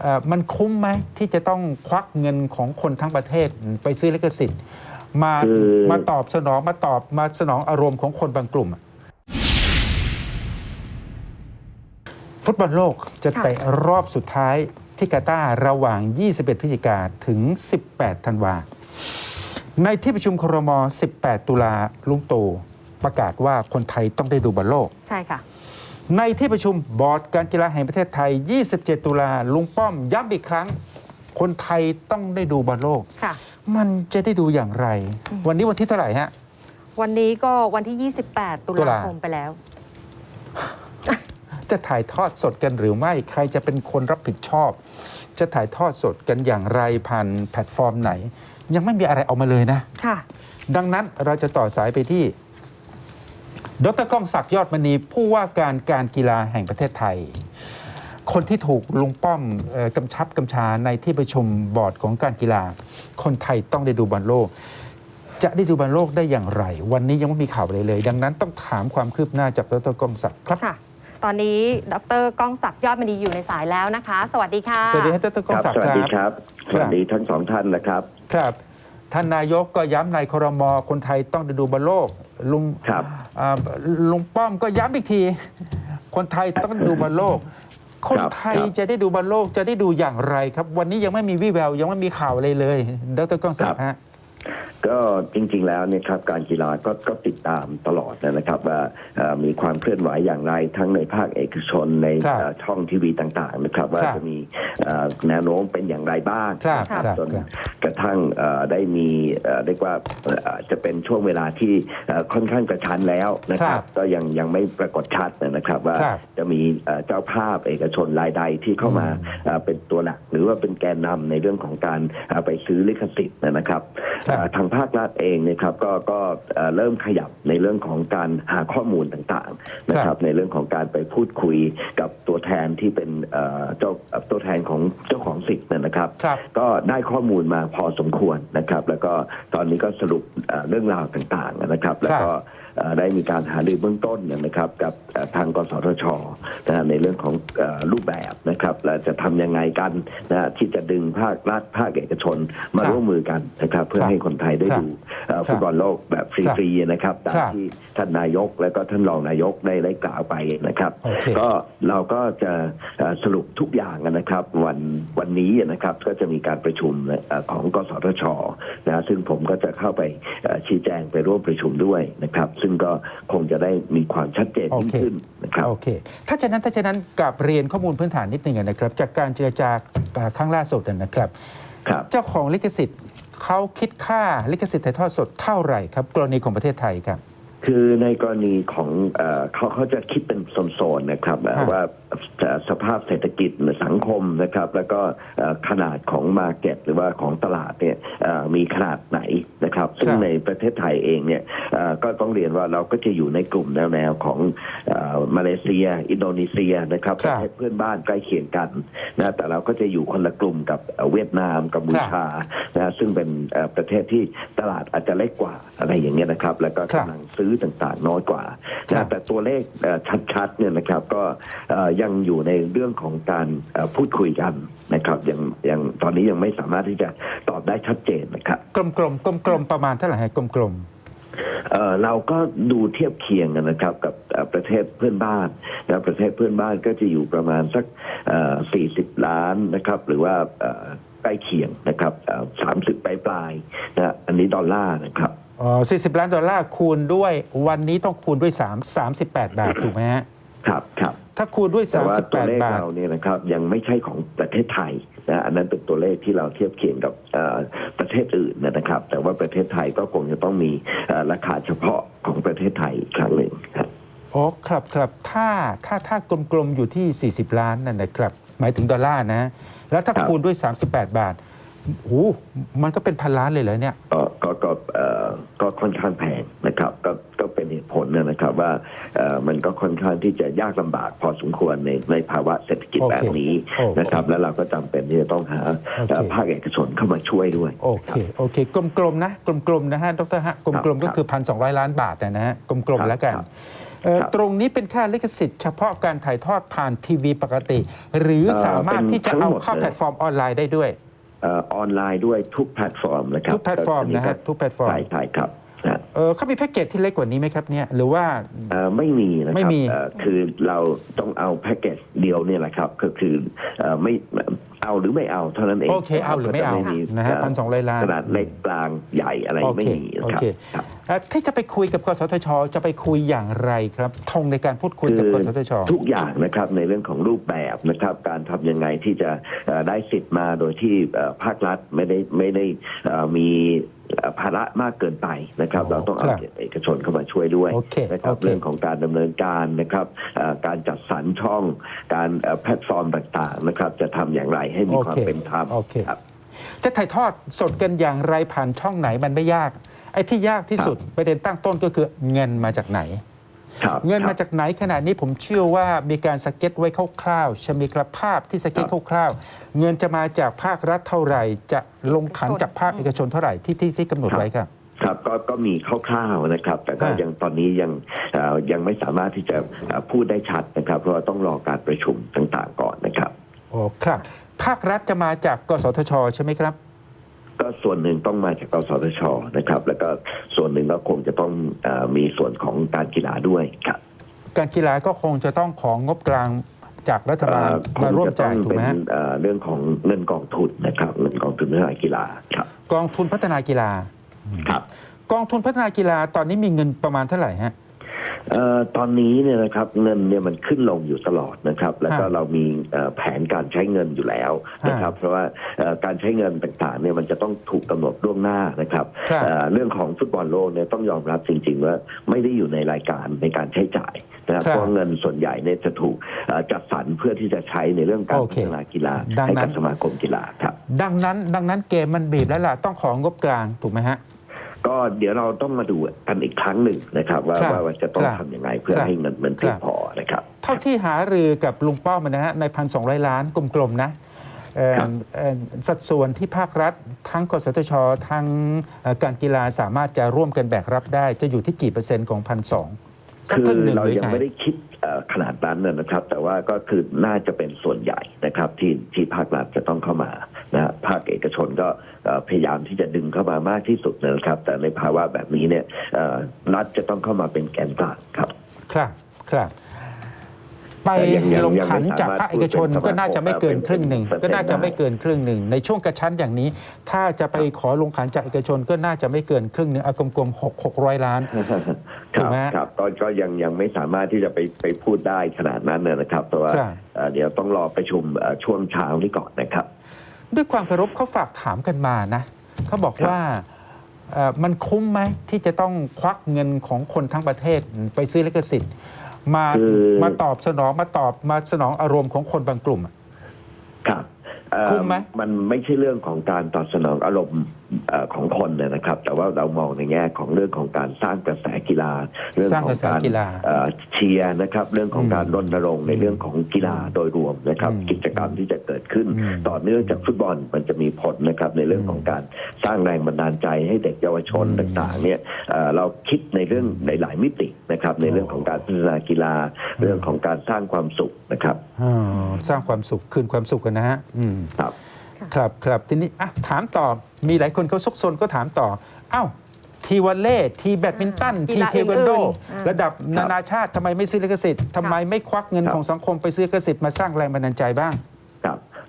เอ่อมันคุ้มไหมที่จะต้องควักเงินของคนทั้งประเทศไปซื้อลิขสิทธิ์มาคือมาตอบสนองมาตอบมาสนองอารมณ์ของคนบางกลุ่มอะฟุตบอลโลกจะค่ะเตะรอบสุดท้ายที่กาตาร์ระหว่าง 21 พฤศจิกาถึง 18 ธันวา ในที่ประชุมครม 18 ตุลาลุงตู่ประกาศว่าคนไทยต้องได้ดูบอลโลก ใช่ค่ะ ในที่ประชุมบอร์ดการกีฬาแห่งประเทศไทย 27 ตุลาลุงป้อมย้ำอีกครั้ง คนไทยต้องได้ดูบอลโลก ค่ะ มันจะได้ดูอย่างไร วันนี้วันที่เท่าไหร่ฮะ วันนี้ก็วันที่ 28 ตุตุลาลาคมไปแล้ว จะถ่ายทอดสดกันหรือไม่ใครจะเป็นคนรับผิดชอบ จะถ่ายทอดสดกันอย่างไรผ่านแพลตฟอร์มไหน ยังไม่มีอะไรออกมาเลยนะ ค่ะ ดังนั้นเราจะต่อสายไปที่ ดรก้องศักดิ์ยอดมณีผู้ว่าการการกีฬาแห่งประเทศไทย คนที่ถูกลุงป้อมเอ่อกำชับกำชาในที่ประชุมบอร์ดของการกีฬา คนไทยต้องได้ดูบอลโลก จะได้ดูบอลโลกได้อย่างไร วันนี้ยังไม่มีข่าวอะไรเลย ดังนั้นต้องถามความคืบหน้าจากดรก้องศักดิ์ครับค่ะตอนนี้ดรก้องศักดิ์ยอดมณีอยู่ในสายแล้วนะคะ สวัสดีค่ะ สวัสดีครับดรคก้องรับศักสดิ์วัสดีคครับรับ สวัสดีทั้งสองท่านนะครับ ครับ ท่านนายกก็ย้ำในครมคนไทยต้องได้ดูบอลโลกลุงครับ อ่าลุงป้อมก็ย้ำอีกที คนไทยต้องดูบอลโลก คนไทยครับ จะได้ดูบอลโลกจะได้ดูอย่างไรครับ วันนี้ยังไม่มีวี่แววยังไม่มีข่าวอะไรเลยดรก้องศักดิ์ฮะ ก็จริงๆแล้วเนี่ยครับการกีฬาก็ก็ติดตามตลอดนะครับ ว่าเอ่อมีความเคลื่อนไหวอย่างไรทั้งในภาคเอกชนในครับเอ่อช่องทีวีต่างๆนะครับ ว่าครับจะมีเอ่อแนวโน้มเป็นอย่างไรบ้างครับนะครับครับจนครับกระทั่งเอ่อได้มีเอ่อเรียกว่าเอ่อจะเป็นช่วงเวลาที่เอ่อค่อนข้างกระชั้นแล้วนะครับ ก็ยังยังไม่ปรากฏชัดนะครับ ว่าครับจะมีเอ่อเจ้าภาพเอกชนรายใดที่เข้ามาอืมเอ่อเป็นตัวหลักหรือว่าเป็นแกนนำในเรื่องของการเอ่อไปซื้อลิขสิทธิ์นะครับครับเอ่อทางภาครัฐเองเนะครับก็ก็เอ่อเริ่มขยับในเรื่องของการหาข้อมูลต่างๆนะคครัรับบในเรื่องของการไปพูดคุยกับตัวแทนที่เป็นเอ่อเจ้าเอ่อตัวแทนของเจ้าของสิทธิ์นะครับครับ ก็ได้ข้อมูลมาพอสมควรนะครับ แล้วก็ตอนนี้ก็สรุปเอ่อเรื่องราวต่างๆนะครับ แล้วก็เอ่อ ได้มีการหารือเบื้องต้นนะครับ กับเอ่อทางกสทชนะฮะในเรื่องของเอ่อรูปแบบนะครับและจะทำยังไงกันนะฮะที่จะดึงภาครัฐภาคเอกชนมาครับร่วมมือกันนะครับ เพื่อครับให้คนไทยได้ครับดูเอ่อครับฟุตบอลโลกแบบฟรีๆนะครับตามครับที่ท่านนายกและก็ท่านรองนายกได้ได้กล่าวไปนะครับโอเคก็เราก็จะเอ่อสรุปทุกอย่างนะครับ วันวันนี้นะครับก็จะมีการประชุมเอ่อของกสทชนะซึ่งผมก็จะเข้าไปเอ่อชี้แจงไปร่วมประชุมด้วยนะครับซึ่งก็คงจะได้มีความชัดเจนยิ่งโอเคขึ้นนะครับโอเค ถ้าฉะนั้นถ้าฉะนั้นกับเรียนข้อมูลพื้นฐานนิดหนึ่งนะครับ จากการเจรจาอ่าครั้งล่าสุดนะครับครับ เจ้าของลิขสิทธิ์เขาคิดค่าลิขสิทธิ์ถ่ายทอดสดเท่าไหร่ครับ กรณีของประเทศไทยครับคือในกรณีของเอ่อเขาเขาจะคิดเป็นโซนๆนะครับเอ่อครับว่าเอ่อสภาพเศรษฐกิจสังคมนะครับ แล้วก็เอ่อขนาดของมาเก็ตหรือว่าของตลาดเนี่ยเอ่อมีขนาดไหนนะครับ ซึ่งครับในประเทศไทยเองเนี่ยเอ่อก็ต้องเรียนว่าเราก็จะอยู่ในกลุ่มแนวๆของเอ่อมาเลเซีย อินโดนีเซียนะครับคปรับระเทศเพื่อนบ้านใกล้เคียงกันนะแต่เราก็จะอยู่คนละกลุ่มกับเอ่อเวียดนามกัมพูชานะซึ่งเป็นเอ่อประเทศที่ตลาดอาจจะเล็กกว่าอะไรอย่างเงี้ยนะครับ แล้วก็ครับกำลังซื้อต่างๆน้อยกว่าครับนะแต่ตัวเลขเอ่อชัดๆเนี่ยนะครับก็เอ่อยังอยู่ในเรื่องของการเอ่อพูดคุยกันนะครับยังยังตอนนี้ยังไม่สามารถที่จะตอบได้ชัดเจนนะครับกลมๆกลมๆประมาณเท่าไหร่ฮะกลมเอ่อเราก็ดูเทียบเคียงกันนะครับกับเอ่อประเทศเพื่อนบ้านนะประเทศเพื่อนบ้านก็จะอยู่ประมาณสักเอ่อ40 ล้านนะครับ หรือว่าเอ่อใกล้เคียงนะครับเอ่อ30ปลายปลายๆนะอันนี้ดอลลาร์นะครับๆอ๋อ40ล้านดอลลาร์คูณด้วยวันนี้ต้องคูณด้วย3 38บาทถูกไหมฮะ ครับครับถ้าคูณด้วย แต่ว่าตัวเลข38 บาท เราเนี่ยนะครับยังไม่ใช่ของประเทศไทยนะอันนั้นเป็นตัวเลขที่เราเทียบเคียงกับเอ่อประเทศอื่นนะครับ แต่ว่าประเทศไทยก็คงจะต้องมีเอ่อราคาเฉพาะของประเทศไทยอีกครั้งหนึ่งครับ อ๋อ ครับครับถ้าถ้าถ้ากลมๆ อยู่ที่ 40 ล้านนั่นนะครับ หมายถึงดอลลาร์นะ แล้วถ้าครับ คูณด้วย 38 บาทโอ้โหมันก็เป็นพันล้านเลยเหรอเนี่ย ก็ก็ก็เอ่อก็ค่อนข้างแพงนะครับ ก็ ว่าเอ่อมันก็ค่อนข้างที่จะยากลำบากพอสมควรในในภาวะเศรษฐกิจโอเคแบบนี้โอเคนะครับ แล้วเราก็จำเป็นที่จะต้องหาโอเคเอ่อภาคเอกชนเข้ามาช่วยด้วย โอเคโอเคกลมๆนะกลมๆนะฮะดรฮะกลมๆก็คือ1,200ล้านบาทนะฮะกลมครับๆแล้วกันครับเอ่อครับตรงนี้เป็นแค่ลิขสิทธิ์เฉพาะการถ่ายทอดผ่านทีวีปกติ หรือเอ่อสามารถเป็นที่จะทั้งเอาหมดเข้าเลยแพลตฟอร์มออนไลน์ได้ด้วยเอ่อออนไลน์ด้วยทุกแพลตฟอร์มนะครับทุกแพลตฟอร์มนะฮะก็ทุกแพลตฟอร์มใช่ใช่ครับนะ เออเขามีแพ็กเกจที่เล็กกว่านี้ไหมครับเนี่ยหรือว่า เอ่อไม่มีนะคไม่รับมี เอ่อคือเราต้องเอาแพ็กเกจเดียวเนี่ยแหละครับ ก็คือเอ่อไม่เอาหรือไม่เอาเท่านั้นเองโอเคเอาหรือไม่เอาก็จนะฮะพันสองร้อยล้าน ขนาดเล็กกลางใหญ่อะไรโอไม่เคมีนะโอครับเค ครับเอ่อ ที่จะไปคุยกับกสทช จะไปคุยอย่างไรครับธงในการพูดคุยกับคืกอสทช ทุกอย่างนะครับในเรื่องของรูปแบบนะครับ การทำยังไงที่จะเอ่อได้สิทธิ์มาโดยที่เอ่อภาครัฐไม่ได้ไม่ได้เอ่อมีเอ่อภาระมากเกินไปนะครับอ๋อเราต้องเอาครับเอกชนเข้ามาช่วยด้วยโอเคนะครับโอเคเรื่องของการดำเนินการนะครับเอ่อการจัดสรรช่องการเอ่อแพลตฟอร์มต่างๆนะครับ จะทำอย่างไรให้มีความเป็นธรรมโอเคครับจะถ่ายทอดสดกันอย่างไรผ่านช่องไหนมันไม่ยาก ไอ้ที่ยากที่สุดประเด็นตั้งต้นก็คือเงินมาจากไหนครับเงินคมารับจากไหนขณะนี้ผมเชื่อว่ามีการสเก็ตไว้คร่าวๆใช่ไหมครับภาพที่สเก็ตคร่าวๆ เงินจะมาจากภาครัฐเท่าไหร่ จะลงขันจากภาคเอกชนเท่าไหร่ที่ที่ที่กำหนดไว้ครับครับก็ก็มีคร่าวๆนะครับ แต่ก็อ่ายัยังตอนนี้ยังเอ่อยังไม่สามารถที่จะเอ่อพูดได้ชัดนะครับ เพราะว่าต้องรอการประชุมต่างๆก่อนนะครับโอ้ครับ ภาครัฐจะมาจากกสทช ใช่ไหมครับ ก็ส่วนหนึ่งต้องมาจากกสทชนะครับ แล้วก็ส่วนหนึ่งก็คงจะต้องเออมีส่วนของการกีฬาด้วยครับ การกีฬาก็คงจะต้องของงบกลางจากรัฐบาลเอ่อคมางร่วมจะต้อจ่างยถูกเป็นไหมฮะเอ่อเรื่องของเงินกองทุนนะครับเงินกองทุนพัฒนากีฬาครับ กองทุนพัฒนากีฬาครับ กองทุนพัฒนากีฬาตอนนี้มีเงินประมาณเท่าไหร่ฮะ เอ่อตอนนี้เนี่ยนะครับเงินเนี่ยมันขึ้นลงอยู่ตลอดนะครับ แล้วก็ฮะเรามีเอ่อแผนการใช้เงินอยู่แล้วนะครับ เพราะว่าเอ่อการใช้เงินต่างๆเนี่ยมันจะต้องถูกกำหนดล่วงหน้านะครับครับ เอ่อเรื่องของฟุตบอลโลกเนี่ยต้องยอมรับจริง ๆ ว่าไม่ได้อยู่ในรายการในการใช้จ่ายนะครับครับเพราะเงินส่วนใหญ่เนี่ยจะถูกเอ่อจัดสรรเพื่อที่จะใช้ในเรื่องการโอพัเคฒนากีฬาดังให้นั้กับนสมาคมกีฬาครับ ดังนั้นดังนั้นเกมมันบีบแล้วล่ะ ต้องของงบกลางถูกไหมฮะ ก็เดี๋ยวเราต้องมาดูกันอีกครั้งหนึ่งนะครับ ว่าครับว่าว่าจะต้องครับ ทำยังไงเพื่อครับให้เงินมันเพียคงรับพอนะครับ เท่าที่หารือกับลุงป้อมนะฮะในพันสองล้านกลมๆนะเอ่อครับ เอ่อสัดส่วนที่ภาครัฐ ทั้งกสทช ทั้งเอ่อการกีฬาสามารถจะร่วมกันแบกรับได้ จะอยู่ที่กี่เปอร์เซ็นต์ของพันสอง สักคืครึ่งอหนึ่งเราหรือยังไงไม่ได้คิดเอ่อขนาดนั้นนะนะครับ แต่ว่าก็คือน่าจะเป็นส่วนใหญ่นะครับ ที่ที่ภาครัฐจะต้องเข้ามานะฮะภาคเอกชนก็เอ่อพยายามที่จะดึงเข้ามามากที่สุดนะครับ แต่ในภาวะแบบนี้เนี่ยเอ่อรัฐจะต้องเข้ามาเป็นแกนกลางครับ ครับครับ ไปแต่ยังยังลงยังขันไม่จากสามารถภาคเอกชนพูดเป็นก็น่าจะไม่เกินครึ่งหนึ่งเป็นก็น่าจะไม่ได้เกินครึ่งหนึ่งในช่วงกระชั้นอย่างนี้ ถ้าจะไปขอลงขันจากเอกชนก็น่าจะไม่เกินครึ่งหนึ่งเอากลมๆหกหกร้อยล้านคถูรักบไหมครับก็ก็ยังยังไม่สามารถที่จะไปไปพูดได้ขนาดนั้นนะครับเพราะว่าครับเอ่อเดี๋ยวต้องรอประชุมเอ่อช่วงเช้านี้ก่อนนะครับ ด้วยความเคารพเขาฝากถามกันมานะเขาบอกว่าเอ่อมันคุ้มไหมที่จะต้องควักเงินของคนทั้งประเทศไปซื้อลิขสิทธิ์ มาคือ มาตอบสนองมาตอบมาสนองอารมณ์ของคนบางกลุ่มอะ ครับเอ่อคุ้มไหม มันไม่ใช่เรื่องของการตอบสนองอารมณ์เอ่อของคนเนยนะครับ แต่ว่าเรามองในแง่ของเรื่องของการสร้างกระแสกีฬา เรื่องสร้างขอกงระแสการกีฬาเอ่อเชียร์นะครับ เรื่องของอืมการรณรงค์ในเรื่องของกีฬาโดยรวมนะครับอืมกิจกรรมที่จะเกิดขึ้นอืมต่อเนื่องจากฟุตบอลมันจะมีผลนะครับในเรื่องของการสร้างแรงบันดาลใจให้เด็กเยาวชนอืมต่างๆเนี่ยเอ่อเราคิดในเรื่องในหลายมิตินะครับ ในเรื่องของการพัฒนากีฬา เรื่องของการสร้างความสุขนะครับอ๋อสร้างความสุขคืนความสุขกันนะฮะอืมครับครับครับทีนี้อะถามต่อ มีหลายคนเขาซกซนก็ถามต่อ เอ้า ทีวอลเล่ ทีแบดมินตัน กีทีฬาเทควันโด อื่นๆอ่าระดับนานาชาติทำไมไม่ซื้อลิขสิทธิ์ทำไมไม่ควักเงินครับของสังคมไปซื้อลิขสิทธิ์มาสร้างแรงบันดาลใจบ้างครับ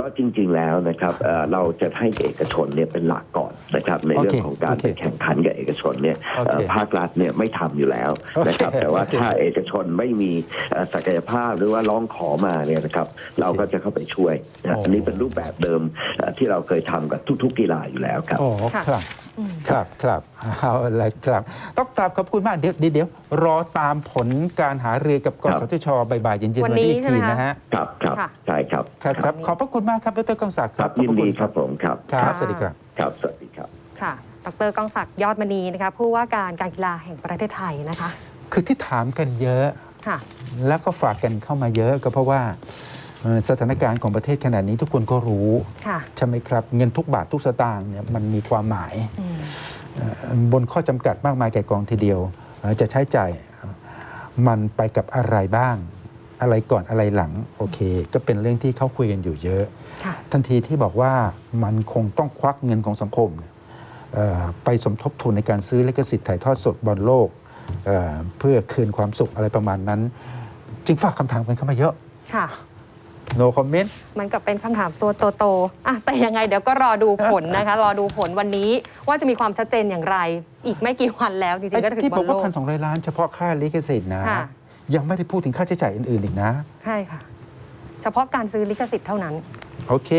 ก็จริง ๆ แล้วนะครับเอ่อเราจะให้เอกชนเนี่ยเป็นหลักก่อนนะครับในเรื่องโอเคของการโอเคไปแข่งขันกับเอกชนเนี่ยโอเคเอ่อภาครัฐเนี่ยไม่ทำอยู่แล้วนะครับโอเคแต่ว่าโอเคถ้าเอกชนไม่มีเอ่อศักยภาพหรือว่าร้องขอมาเนี่ยนะครับเราก็จะเข้าไปช่วยนะโอ้อันนี้เป็นรูปแบบเดิมเอ่อที่เราเคยทำกับทุก ๆ กีฬาอยู่แล้วครับอ๋อ ค่ะครับอืมครับครับเอาอะไรครับ ต้องกราบขอบคุณมากเดี๋ยวเดี๋ยวเดี๋ยวรอตามผลการหารือกับกครับสทชบ่ายๆเย็นๆวัวันนนี้นี้อีกทีใช่ไหมคะนะฮะครับครับค่ะใช่ครับครับครับขอบพระคุณมากครับดรกองศักดิ์คครัรับบยินขอพระดีคุณครับผมครับครับสวัสดีครับครับสวัสดีครับค่ะ ดรกองศักดิ์ยอดมณีนะคะผู้ว่าการการกีฬาแห่งประเทศไทยนะคะ คือที่ถามกันเยอะค่ะแล้วก็ฝากกันเข้ามาเยอะก็เพราะว่าเอ่อสถานการณ์ของประเทศขนาดนี้ทุกคนก็รู้ค่ะใช่ไหมครับ เงินทุกบาททุกสตางค์เนี่ยมันมีความหมายอืมเอ่อ บนข้อจำกัดมากมายแก่กองทีเดียวเอ่อจะใช้จ่ายมันไปกับอะไรบ้าง อะไรก่อนอะไรหลังโอเค ก็เป็นเรื่องที่เขาคุยกันอยู่เยอะค่ะทันทีที่บอกว่ามันคงต้องควักเงินของสังคมเอ่อไปสมทบทุนในการซื้อลิขสิทธิ์ถ่ายทอดสดบอลโลกเอ่อเพื่อคืนความสุขอะไรประมาณนั้น จึงฝากคำถามกันเข้ามาเยอะค่ะ no comment มันกับเป็นคำถามตัวโตๆอะแต่ยังไงเดี๋ยวก็รอดูผลนะคะ รอดูผลวันนี้ว่าจะมีความชัดเจนอย่างไร อีกไม่กี่วันแล้วจริงๆก็ถึงที่บบออลกโลว่ากพันสองร้อยล้านเฉพาะค่าลิขสิทธิ์นะ ค่ะ ยังไม่ได้พูดถึงค่าใช้จ่ายอื่นๆอีกนะ ใช่ค่ะ เฉพาะการซื้อลิขสิทธิ์เท่านั้น โอเค